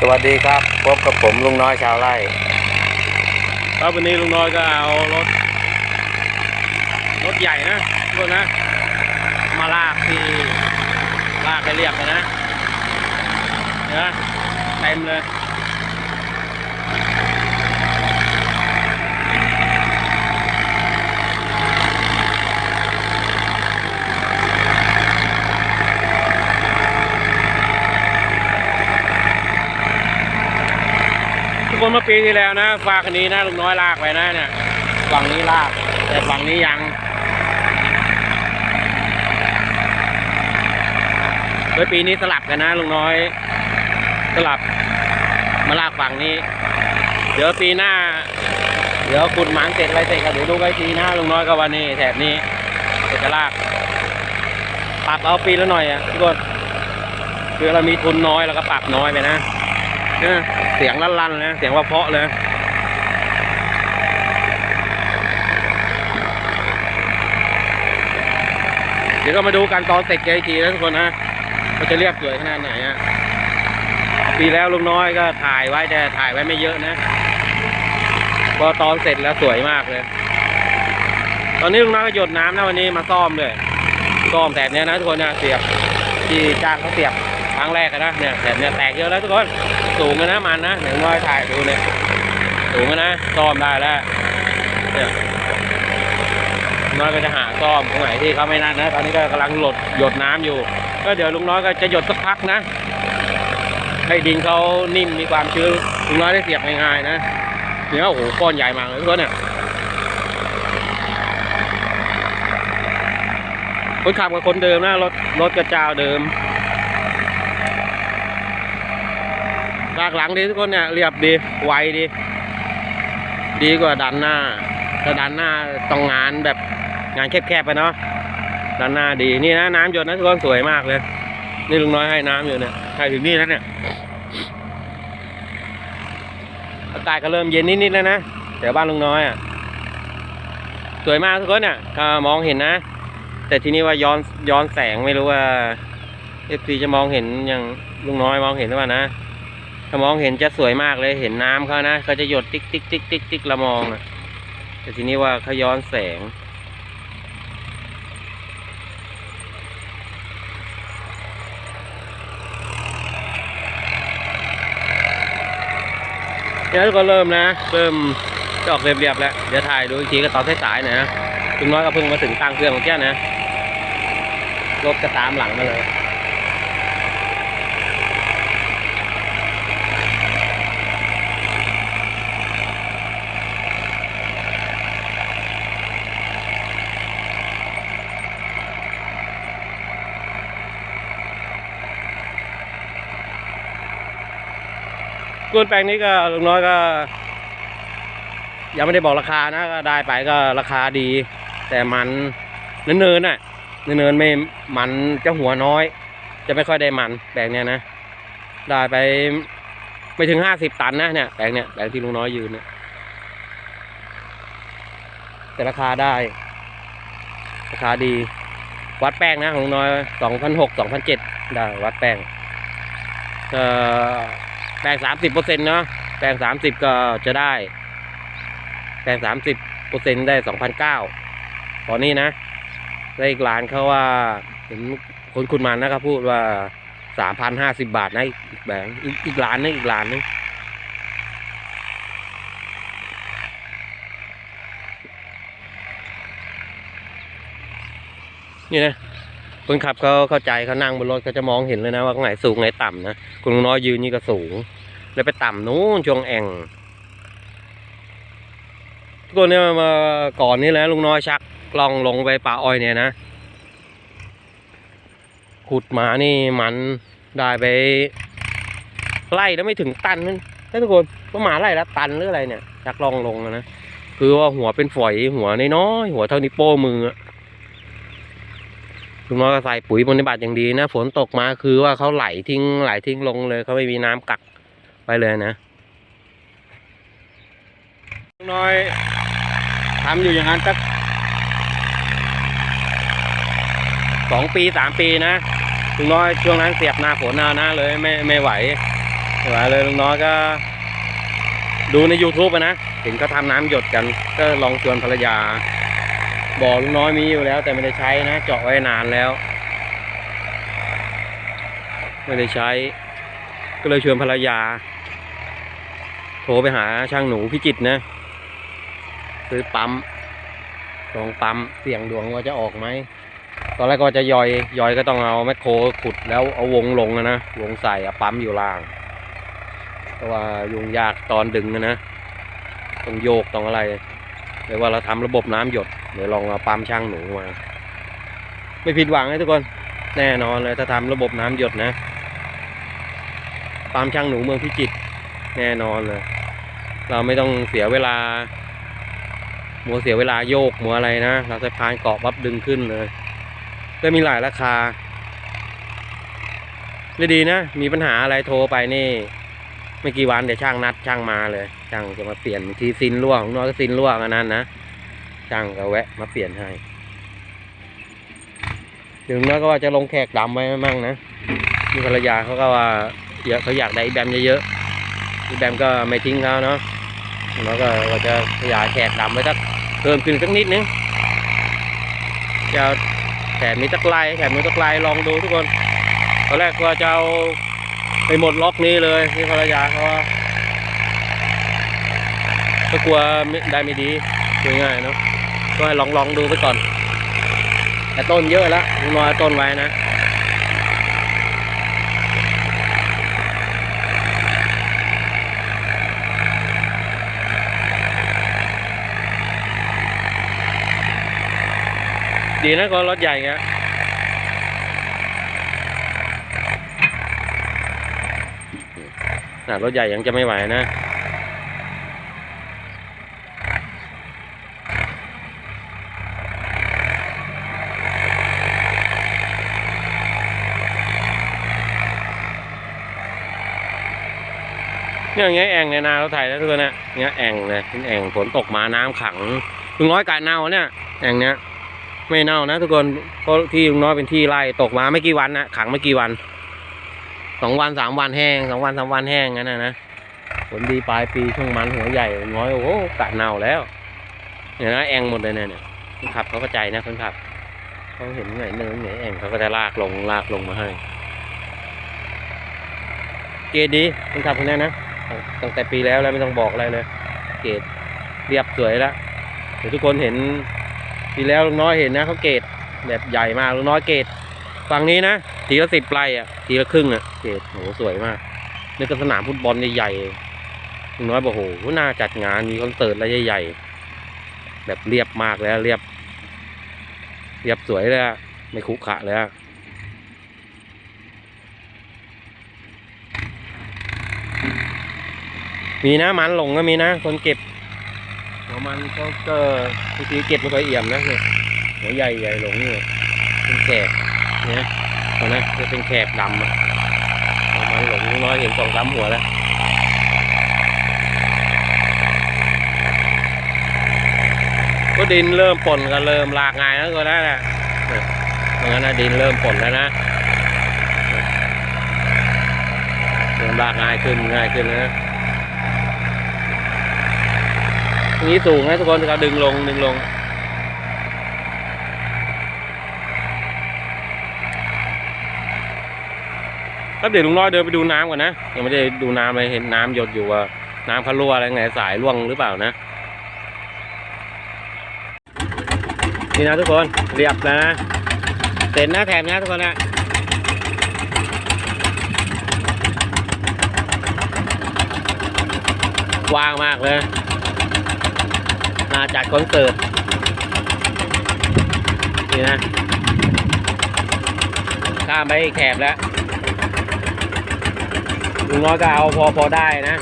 สวัสดีครับ พบกับผมลุงน้อยชาวไร่ ครับวันนี้ลุงน้อยก็เอารถ รถใหญ่นะทุกคนนะ มาลากที่ลากไปเรียบเลยนะเห็นไหมเต็มเลย นเมื่อปีที่แล้วนะฝากคันนี้นะลุงน้อยลากไปนะเนี่ยฝั่งนี้ลาก แต่ฝั่งนี้ยังโดยปีนี้สลับกันนะลุงน้อย สลับมาลากฝั่งนี้ เดี๋ยวปีหน้า เดี๋ยวขุดหมันเสร็จอะไรเสร็จก็เดี๋ยวดูไว้ทีหน้าลุงน้อยก็วันนี้แถบนี้จะลากปรับเอาปีละหน่อยอะทุกคนคือเรามีทุนน้อยแล้วก็ปรับน้อยไปนะ เนี่ยเสียงลั่นๆเลยเสียงว่าเพาะเลยเดี๋ยวก็มาดูกันตอนเสร็จกันอีกทีนะทุกคนนะเขาจะเรียบสวยขนาดไหนฮะปีแล้วลุงน้อยก็ถ่ายไว้แต่ถ่ายไว้ไม่เยอะนะพอตอนเสร็จแล้วสวยมากเลย ตอนนี้ลุงน้อยก็หยดน้ำนะวันนี้มาซ่อมเลยซ่อมแถบเนี้ยนะทุกคนนะเสียบที่จ้างเขาเสียบครั้งแรกนะเนี่ยแถบเนี้ยแตกเยอะแล้วทุกคน สูงเลยนะมันนะเดี๋ยวน้อยถ่ายดูเนี่ยสูงเลยนะซ่อมได้แล้วเนี่ยน้อยก็จะหาซ่อมตรงไหนที่เขาไม่นั่นนะตอนนี้ก็กำลังหลดหยดน้ำอยู่ ก็เดี๋ยวลุงน้อยก็จะหยดสักพักนะ ให้ดินเขานิ่มมีความชื้นลุงน้อยได้เสียบง่ายๆนะเนี่ยโอ้โหก้อนใหญ่มากเลยทุกคนเนี่ยคนขับกับคนเดิมนะรถรถกระเจ้าเดิม ลากหลังดีทุกคนเนี่ยเรียบดีไวดี ดีกว่าดันหน้าถ้าดันหน้าต้องงานแบบงานแคบๆไปเนาะดันหน้าดีนี่นะน้ำหยดนะทุกคนสวยมากเลย นี่ลุงน้อยให้น้ำอยู่เนี่ยให้ถึงนี่แล้วเนี่ยอากาศก็เริ่มเย็นนิดๆแล้วนะแถวบ้านลุงน้อยอะสวยมากทุกคนเนี่ยถ้ามองเห็นนะ แต่ทีนี้ว่าย้อนย้อนแสงไม่รู้ว่าเอฟซีจะมองเห็นอย่างลุงน้อยมองเห็นหรือเปล่านะ ถ้ามองเห็นจะสวยมากเลยเห็นน้ำเขานะเขาจะหยดติ๊กติ๊กติ๊กติ๊กติ๊กละมองอะแต่ทีนี้ว่าเขาย้อนแสงเนี่ยก็เริ่มนะ เริ่มจะออกเรียบๆแล้ว เดี๋ยวถ่ายดูอีกทีก็ตอนสายๆหน่อยนะลุงน้อยก็เพิ่งมาถึงตั้งเครื่องเมื่อกี้นะ รถก็ตามหลังมาเลย ส่วนแปลงนี้ก็ลุงน้อยก็ ยังไม่ได้บอกราคานะก็ได้ไปก็ราคาดี แต่มันเนินๆน่ะเนินๆไม่มันจะหัวน้อย จะไม่ค่อยได้มันแปลงเนี้ยนะได้ไปไม่ถึงห้าสิบตันนะเนี่ยแปลงเนี้ยแปลงที่ลุงน้อยยืนเนี่ยแต่ราคาได้ ราคาดี วัดแป้งนะของลุงน้อยสองพันหกสองพันเจ็ดได้วัดแป้งเอ่อ แปลงสามสิบเปอร์เซ็นต์เนาะแปลงสามสิบก็จะได้ แปลงสามสิบเปอร์เซ็นต์ได้สองพันเก้าตอนนี้นะได้อีกร้านเขาว่าเห็นคนคุณมันนะครับพูดว่าสามพันห้าสิบบาทนะอีกแบงอีกอีกร้านนึงอีกร้านนึงนี่นะ คนขับเขาเข้าใจเขานั่งบนรถเขาจะมองเห็นเลยนะว่าตรงไหนสูงไหนต่ำนะคุณลุงน้อยยืนนี่ก็สูง แล้วไปต่ำนู้นช่วงแอ่งทุกคนเนี่ยมาก่อนนี้แล้วลุงน้อยชักกลองลงไปป่าอ้อยเนี่ยนะขุดหมานี่มันได้ไปไล่แล้วไม่ถึงตันนั่นทุกคนว่าหมาไล่แล้วตันหรืออะไรเนี่ยชักลองลงนะคือว่าหัวเป็นฝอยหัวน้อยๆหัวเท่านิ้วโป้มือ อะลุงน้อยก็ใส่ปุ๋ยบนนิบัติอย่างดีนะฝนตกมาคือว่าเขาไหลทิ้งไหลทิ้งลงเลยเขาไม่มีน้ำกักไปเลยนะลุงน้อยทำอยู่อย่างนั้นสักสองปีสามปีนะลุงน้อยช่วงนั้นเสียบหน้าฝนหน้าน้าเลยไม่ไม่ไหวไม่ไหวเลยลุงน้อยก็ ดูใน YouTube นะเห็นเขาทำน้ำหยดกัน ก็ลองชวนภรรยา บอกลุงน้อยมีอยู่แล้ว แต่ไม่ได้ใช้นะเจาะไว้นานแล้ว ไม่ได้ใช้ ก็เลยชวนภรรยา โทรไปหาช่างหนูพิจิตนะซื้อปั๊มลองปั๊มเสี่ยงดวงว่าจะออกไหมตอนแรกก็จะย่อยย่อยก็ต้องเอาแมคโครขุดแล้วเอาวงลงอะนะวงใส่ปั๊มอยู่ล่างเพราะว่ายุงยากตอนดึงอะนะต้องโยกต้องอะไรเดี๋ยวว่าเราทำระบบน้ำหยด เดี๋ยวลองเอาปั๊มช่างหนูมา ไม่ผิดหวังนะทุกคน แน่นอนเลยถ้าทำระบบน้ำหยดนะ ปั๊มช่างหนูเมืองพิจิตรแน่นอนเลย เราไม่ต้องเสียเวลามัวเสียเวลาโยกมัวอะไรนะ เราใช้พานเกาะปั๊บดึงขึ้นเลยก็มีหลายราคาเลยดีนะ มีปัญหาอะไรโทรไปนี่ ไม่กี่วันเดี๋ยวช่างนัดช่างมาเลย ช่างจะมาเปลี่ยนทีซินรั่วของน้อยก็ซินรั่วกันนั้นนะ ช่างก็แวะมาเปลี่ยนให้ ถึงน้อยก็ว่าจะลงแขกดำไว้มั่งนะมีภรรยาเขาก็ว่าเยอะเขาอยากได้อีแบมเยอะๆอีแบมก็ไม่ทิ้งเขาเนาะแล้วก็ว่าจะขยายแขกดำไว้สักเพิ่มขึ้นสักนิดนึงจะแถมนี้สักไล่แถมนี้สักไล่ลองดูทุกคนตอนแรกก็จะเอาไปหมดล็อกนี้เลยที่ภรรยาเขาก็กลัวได้ไม่ดีง่ายเนาะ ก็ให้ลองลองดูไปก่อน แต่ต้นเยอะแล้วนอยต้นไว้นะดีนะก็รถใหญ่ไงน่ะรถใหญ่ยังจะไม่ไหวนะ เนี่ยอย่างเงี้ยแอ่งในนาเราถ่ายแล้วทุกคนนะเงี้ยแอ่งเลยเป็นแอ่งฝนตกมาน้ำขังลุงน้อยกาเน่าเนี่ยแอ่งเนี้ยไม่เน่านะทุกคนเพราะที่ลุงน้อยเป็นที่ไร่ตกมาไม่กี่วันนะขังไม่กี่วันสองวันสามวันแห้งสองวันสามวันแห้งงั้นนะนะผลดีปลายปีช่วงมันหัวใหญ่น้อยโอ้โหกะเน่าแล้วเนี่ยนะแองหมดเลยเนี่ยเนี่ยคนขับเขาก็ใจนะคนขับเขาเห็นไหนเนินไหนแองเขาก็จะลากลงลากลงมาให้ เกรดดีคนขับคนนี้นะ ตั้งแต่ปีแล้วแล้วไม่ต้องบอกอะไรเลย เกรดเรียบสวยแล้วเดี๋ยวทุกคนเห็นทีแล้วลุงน้อยเห็นนะเขาเกตแบบใหญ่มากลุงน้อยเกตฝั่งนี้นะทีละสิบไร่อะทีละครึ่งอะเกตโหสวยมากนี่ก็สนามฟุตบอลใหญ่ๆลุงน้อยบอกโหน่าจัดงานมีคอนเสิร์ตอะไรใหญ่ๆแบบเรียบมากแล้วเรียบ เรียบสวยเลยไม่ขรุขะเลยอะ มีนะมันหลงก็มีนะ คนเก็บหัวมันก็ก็บางทีเก็บไม่ค่อยเอี่ยมนะเนี่ยหัวใหญ่ใหญ่หลงเนี่ยเป็นแขกเนี่ยเห็นไหมจะเป็นแขกดำอะหัวมันหลงน้อยเห็นสองสามหัวแล้วก็ดินเริ่มป่นกันเริ่มลากง่ายแล้วก็ได้แหละเนี่ยตรงนั้นนะดินเริ่มป่นแล้วนะเริ่มลากง่ายขึ้นง่ายขึ้นนะ ตรง นี้สูงนะทุกคนเราดึงลงดึงลง แล้วเดี๋ยวลุงน้อยเดินไปดูน้ำก่อนนะ ยังไม่ได้ดูน้ำเลยเห็นน้ำหยดอยู่ว่า น้ำเขารั่วอะไรไงสายร่วงหรือเปล่านะ นี่นะทุกคนเรียบแล้วนะเสร็จนะแถมนะทุกคนนะกว้างมากเลย มาจัดคอนเสิร์ตนี่นะ ข้ามไปแถบแล้วลุงน้อยก็เอาพอพอได้นะ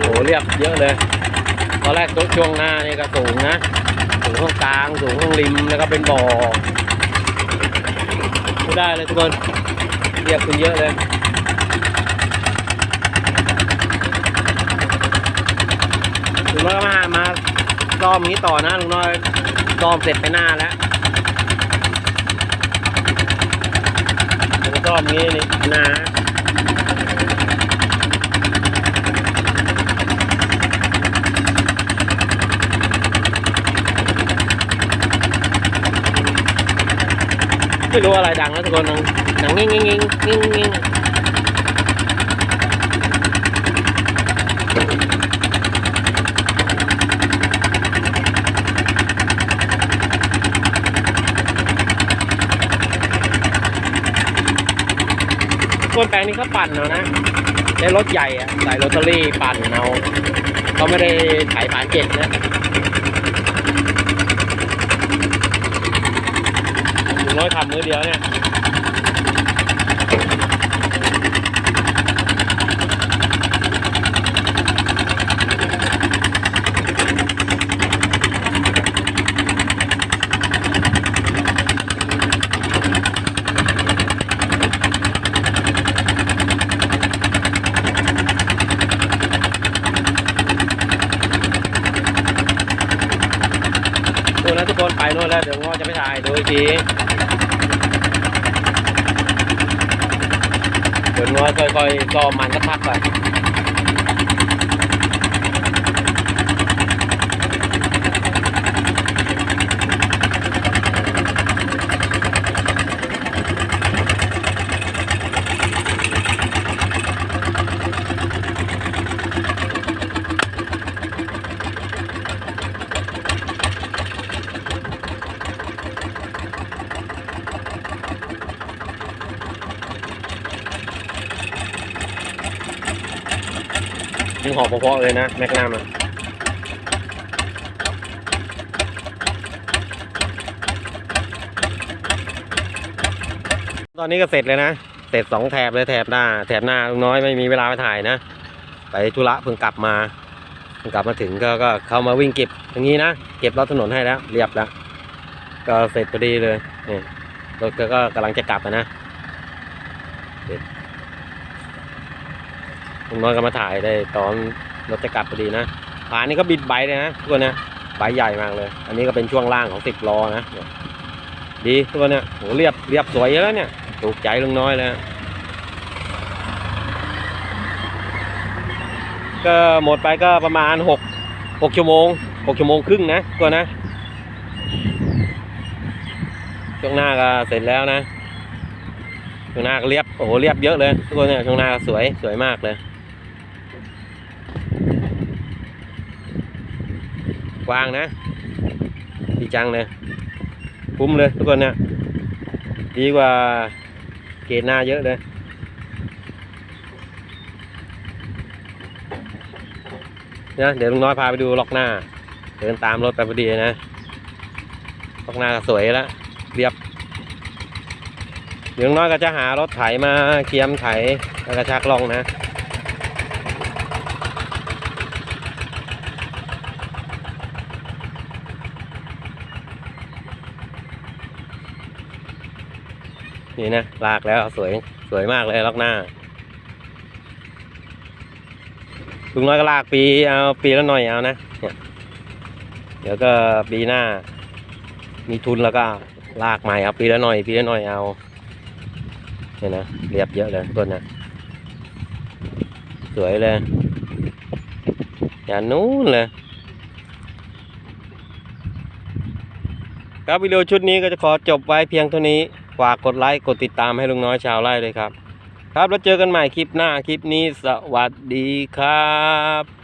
โหเรียบเยอะเลย ตอนแรกตัวช่วงหน้านี่ก็สูงนะ สูงข้างกลาง สูงข้างริมแล้วก็เป็นบ่อไม่ได้เลยทุกคนเรียบขึ้นเยอะเลยรลุงน้อยก็มา มาซ่อมนี้ต่อนะลุงน้อยซ่อมเสร็จไปหน้าแล้วซ่อมนี้นี่หน้า ไม่รู้อะไรดังนะทุกคนดังดังงิ่งงิ่งงิ่งงิ่งงิ่งคนแปลงนี้เขาปั่นเอานะใช้รถใหญ่อะใส่โรตารี่ปั่นเอาเขาไม่ได้ไถผ่านเจ็ดนะ งน้อยขับมือเดียวเนี่ยดูนะทุกคนไปโน่นแล้วเดี๋ยวง้อจะไม่ถ่ายดูอีกที เดี๋ยวง้อค่อยๆก็มมันสักพักก่อน ยิงหอบเพาะๆเลยนะ แมกนัมอะตอนนี้ก็เสร็จเลยนะ เสร็จสองแถบเลยแถบหน้า แถบหน้าลุงน้อยไม่มีเวลาไปถ่ายนะ ไปธุระเพิ่งกลับมาเพิ่งกลับมาถึงก็ก็เข้ามาวิ่งเก็บอย่างนี้นะ เก็บรถถนนให้แล้ว เรียบแล้ว ก็เสร็จพอดีเลยนี่รถก็กำลังจะกลับนะเสร็จ ลุงน้อยก็มาถ่ายได้ตอนรถจะกลับพอดีนะผานี่ก็บิดใบเลยนะทุกคนนะใบใหญ่มากเลย อันนี้ก็เป็นช่วงล่างของสิบล้อนะดีทุกคนเนี่ยโหเรียบเรียบสวยแล้วเนี่ยถูกใจลุงน้อยเลยก็หมดไปก็ประมาณหกหกชั่วโมงหกชั่วโมงครึ่งนะตัวนะช่วงหน้าก็เสร็จแล้วนะช่วงหน้าก็เรียบโอ้โหเรียบเยอะเลยทุกคนเนี่ยช่วงหน้าก็สวยสวยมากเลยก ว้างนะ ดีจังเลยคุ้มเลยทุกคนเนี่ยดีกว่าเกณฑ์หน้าเยอะเลยนะเดี๋ยวลุงน้อยพาไปดูล็อกหน้า เดินตามรถไปพอดีนะล็อกหน้าสวยแล้วเรียบเดี๋ยวลุงน้อยก็จะหารถไถมาเคียมไถแล้วก็ชักลองนะ นี่นะลากแล้วสวยสวยมากเลยล็อกหน้าลุงน้อยก็ลากปีเอาปีละหน่อยเอานะเดี๋ยวก็ปีหน้า มีทุนแล้วก็ลากใหม่เอาปีละหน่อย ปีละหน่อยเอาเนี่ยนะเรียบเยอะเลยต้นนะสวยเลยอย่างนู้นเลยครับวิดีโอชุดนี้ก็จะขอจบไว้เพียงเท่านี้ ฝากกดไลค์กดติดตามให้ลุงน้อยชาวไร่เลยครับ ครับแล้วเจอกันใหม่คลิปหน้าคลิปนี้สวัสดีครับ